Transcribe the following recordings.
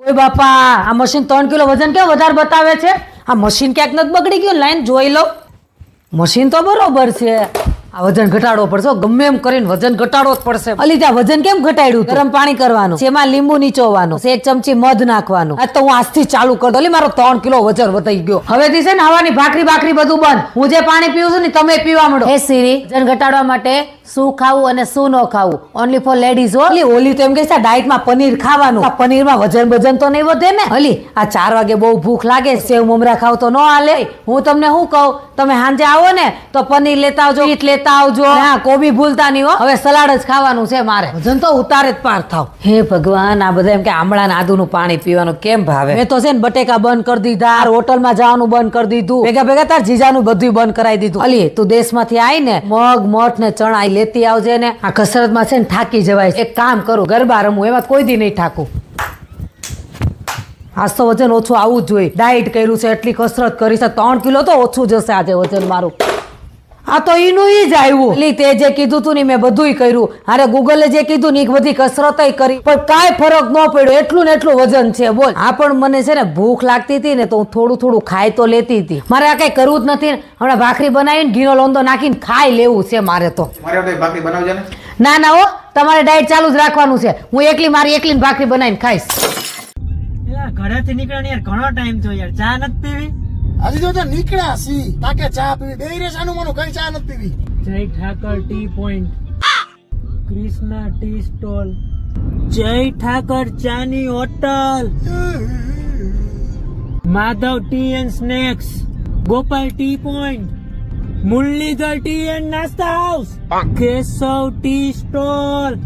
ઓય બાપા, આ મશીન ત્રણ કિલો વજન કેમ વધારે બતાવે છે? આ મશીન ક્યાંક નથી બગડી ગયું? લાઈન જોઈ લો. મશીન તો બરોબર છે. આ વજન ઘટાડવો પડશે ગમે એમ કરીને વજન ઘટાડવો જ પડશે. અલી ત્યાં વજન કેમ ઘટાડ્યું? ગરમ પાણી કરવાનું. જેમાં લીંબુ નીચોવાનું. એક ચમચી મધ નાખવાનું. આ તો હું આજથી ચાલુ કરી અલી, મારો ત્રણ કિલો વજન વધી ગયો. હવેથી છે ને હવાની ભાખરી ભાખરી બધું બંધ. હું જે પાણી પીવું છું ને, તમે પીવા મળો હે સીરી, વજન ઘટાડવા માટે શું ખાવું અને શું ન ખાવું? ઓનલી ફોર લેડીઝ ઓલી ઓલી તો એમ કે છે ડાયટમાં પનીર ખાવાનું. પનીરમાં વજન વજન તો નહીં વધે ને? હલી આ ચાર વાગે બહુ ભૂખ લાગે, સેવ મમરા ખાવ તો ન હાલે. હું તમને શું કહું? તમે સાંજે આવો ને, તો પનીર લેતા આવજો, ઈટ લેતા આવજો. હા કોબી ભૂલતા નહીં હો. હવે સલાડ જ ખાવાનું છે મારે. વજન તો ઉતારે જ પાર થાવ. હે ભગવાન, આ બધા એમ કે આમળા આદુનું પાણી પીવાનું કેમ ભાવે? મેં તો છે ને બટેકા બંધ કરી દીધા હોટલમાં જવાનું બંધ કરી દીધું. ભેગા ભેગા તાર જીજાનું બધું બંધ કરાવી દીધું. અલી, તું દેશમાંથી આઈ ને, મગ, મઠ ને ચણા લેતી આવજે ને આ કસરતમાં છે ને થાકી જવાય એક કામ કરું, ગરબા રમું, એમાં કોઈ દી નહીં થાકું. આજ તો વજન ઓછું આવવું જ જોઈએ. ડાયટ કર્યું છે, એટલી કસરત કરી છે. ત્રણ કિલો તો ઓછું જશે આજે વજન મારું. આ તો એનું એ જ આવ્યું. એટલે તે જે કીધું તું ને મેં બધુંય કર્યું. અરે ગૂગલે જે કીધું ને ઈ બધી કસરત કરી. પણ કાંઈ ફરક ન પડ્યો. એટલું ને એટલું વજન છે બોલ. આ પણ મને છે ને ભૂખ લાગતી હતી ને તો હું થોડું થોડું ખાઈ તો લેતી હતી. મારે આ કઈ કરવું જ નથી. ને. હમણાં ભાખરી બનાવીને ઘીનો લોંદો નાખીને ખાઈ લેવું છે મારે તો. મારે માટે ભાખરી બનાવજે ને. ના ના હો. તમારે ડાયટ ચાલુ જ રાખવાનું છે. હું એકલી મારી એકલી ભાખરી બનાવીને ખાઈશ. ઘરેથી નીકળ્યા યાર ઘણો ટાઈમ થયો યાર. ચા નથી પીવી? હજી તો નીકળ્યા સી તાકે ચા પીવી. બે રે સાનું મનું કઈ ચા નથી PV. Jay Thakar tea point. Krishna tea stall. Jay Thakar ચાની hotel. Madhav tea and snacks. Gopal tea point. Muralidhar tea and નાસ્તા house. Keshav tea stall.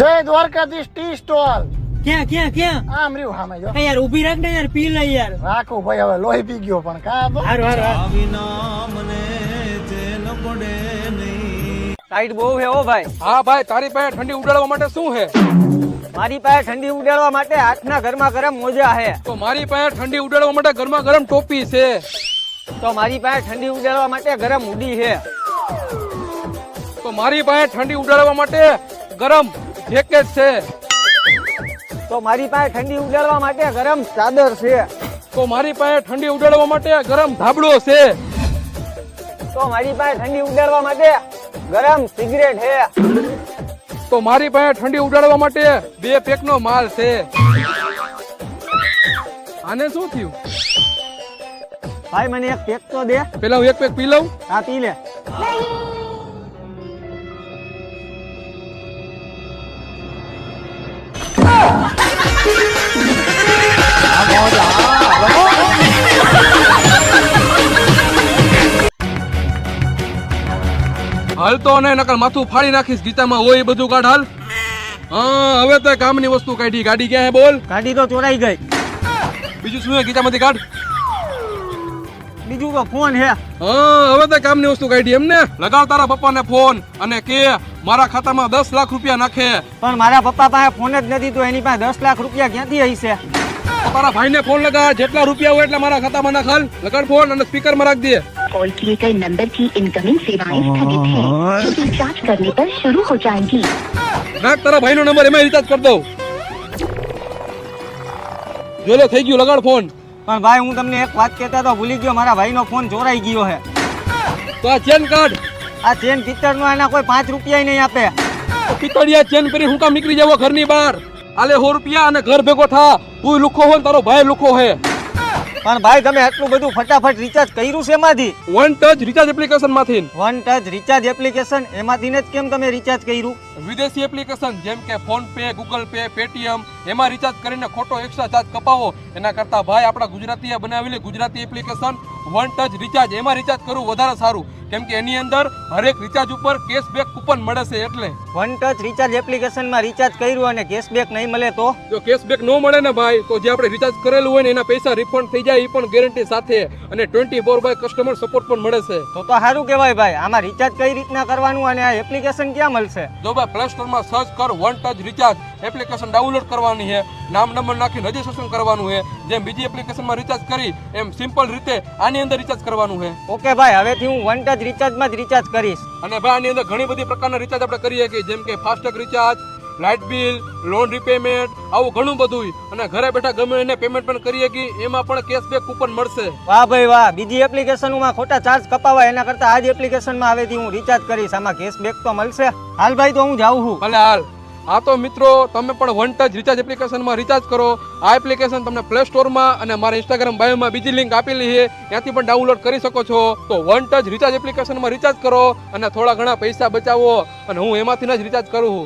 Jay Dwarkadhish tea stall. ક્યાં ક્યાં ક્યાં? આમ રહ્યું સામે જો. યાર ઊભી રાખ ને યાર પી લે યાર. રાખો ભાઈ હવે લોહી પી ગયો પણ કા તો? હારું પડે નહીં. ટાઈટ બહુ હે ઓ ભાઈ. હા ભાઈ તારી પાસે ઠંડી ઉડાડવા માટે શું છે? મારી પાસે ઠંડી ઉડાડવા માટે હાથના ઘરમાં ગરમ મોજા હે તો મારી પાસે ઠંડી ઉડાડવા માટે ગરમા ગરમ ટોપી છે. તો મારી પાસે ઠંડી ઉડાડવા માટે ગરમ હુડી છે. તો મારી પાસે ઠંડી ઉડાડવા માટે ગરમ જેકેટ છે. તો મારી પાસે ઠંડી ઉડાડવા માટે ગરમ ચાદર છે. તો મારી પાસે ઠંડી ઉડાડવા માટે ગરમ ધાબળો છે. તો મારી પાસે ઠંડી ઉડાડવા માટે ગરમ સિગરેટ છે. તો મારી પાસે ઠંડી ઉડાડવા માટે બે પેક નો માલ છે. આને શું થયું? ભાઈ મને એક પેક તો દે. પેલા હું એક પેક પી લઉં? હા પી લે. હાલ તો ને નકર માથું ફાડી નાખીશ ગીતામાં હોય એ બધું કાઢ હાલ. હા હવે તો કામની વસ્તુ કાઢી. ગાડી ક્યાં હે બોલ? ગાડી તો ચોરાઈ ગઈ. બીજું શું હે ગીતામાંથી કાઢ? બીજું તો ફોન હે. હા હવે તો કામની વસ્તુ કાઢી એમ ને? લગાવ તારા પપ્પાને ફોન અને કે મારા ખાતામાં દસ લાખ રૂપિયા નાખે. પણ મારા પપ્પા પાસે ફોન જ નથી તો એની પાસે દસ લાખ રૂપિયા ક્યાંથી હશે? તારા ભાઈને ફોન લગા જેટલા રૂપિયા હોય એટલા મારા ખાતામાં નાખાલ લગાડ ફોન અને સ્પીકરમાં રાખ દે. कॉल किए गए नंबर की इनकमिंग सेवाएं स्थगित हैं रिचार्ज करने पर शुरू हो जाएंगी નાખ તારા ભાઈનો નંબર એમાં રિચાર્જ કરી દઉં જો લે થઈ ગયું લગાડ ફોન પણ ભાઈ હું તમને એક વાત કહેતા તો ભૂલી ગયો મારા ભાઈનો ફોન ચોરાઈ ગયો છે તો આ ચેન કાઢ આ ચેન પિત્તર નો એના કોઈ પાંચ રૂપિયા નહીં આપે તો પિતળિયા ચેન પહેરી હું કામ નીકળી જાવ ઘરની બહાર આલે સો રૂપિયા અને ઘર ભેગો થા તું લુખો હોય ને તારો ભાઈ લુખો હે પણ ભાઈ તમે આટલું બધું ફટાફટ રિચાર્જ કર્યું છે એમાંથી? વન ટચ રિચાર્જ એપ્લિકેશનમાંથી. વન ટચ રિચાર્જ એપ્લિકેશન એમાંથી જ કેમ તમે રિચાર્જ કર્યું? વિદેશી એપ્લિકેશન જેમ કે PhonePe Google pay Paytm એમાં રિચાર્જ કરીને ખોટો એક્સ્ટ્રા ચાર્જ કપાવો. એના કરતા ભાઈ આપણા ગુજરાતીએ બનાવેલી Gujarati application one touch recharge એમાં રિચાર્જ કરવું વધારે સારું. કેમ કે એની અંદર હરેક રિચાર્જ ઉપર કેશબેક કૂપન મળે છે એટલે. વન ટચ રિચાર્જ એપ્લિકેશનમાં રિચાર્જ કર્યું અને કેશબેક નહીં મળે તો? જો કેશબેક ન મળે ને ભાઈ તો જે આપણે રિચાર્જ કરેલું હોય ને એના પૈસા રિફંડ થઈ જાય એ પણ ગેરંટી સાથે. અને twenty four by customer support પણ મળે છે. તો તો સારું કહેવાય ભાઈ. આમાં રિચાર્જ કઈ રીતના કરવાનું અને આ એપ્લિકેશન ક્યાં મળશે? જો ભાઈ પ્લે સ્ટોરમાં સર્ચ કર one touch recharge application download કરવાની છે નામ નંબર નાખીને રજીસ્ટ્રેશન કરવાનું છે જેમ બીજી એપ્લિકેશનમાં રિચાર્જ કરી એમ સિમ્પલ રીતે આની અંદર રિચાર્જ કરવાનું છે. ઓકે ભાઈ હવેથી હું વન ટચ રિચાર્જમાં જ રિચાર્જ કરીશ. અને ભાઈ આની અંદર ઘણી બધી પ્રકારના રિચાર્જ આપણે કરીએ કે જેમ કે FASTag recharge light bill loan repayment આવું ઘણું બધું અને ઘરે બેઠા ગમે એને પેમેન્ટ પણ કરી શકી એમાં પણ કેશબેક કૂપન મળશે. વાહ ભાઈ વાહ. બીજી એપ્લિકેશનમાં ખોટા ચાર્જ કપાવાય એના કરતા આજ એપ્લિકેશનમાં હવેથી હું રિચાર્જ કરીશ. આમાં કેશબેક તો મળશે. હાલ ભાઈ તો હું જાઉં છું. ભલે હાલ. હા તો મિત્રો, તમે પણ વન ટચ રિચાર્જ એપ્લિકેશનમાં રિચાર્જ કરો. આ એપ્લિકેશન તમને પ્લે સ્ટોરમાં અને મારા ઇન્સ્ટાગ્રામ બાયોમાં બીજી લિંક આપેલી છે. ત્યાંથી પણ ડાઉનલોડ કરી શકો છો. તો વન ટચ રિચાર્જ એપ્લિકેશનમાં રિચાર્જ કરો અને થોડા ઘણા પૈસા બચાવો અને હું એમાંથી જ રિચાર્જ કરું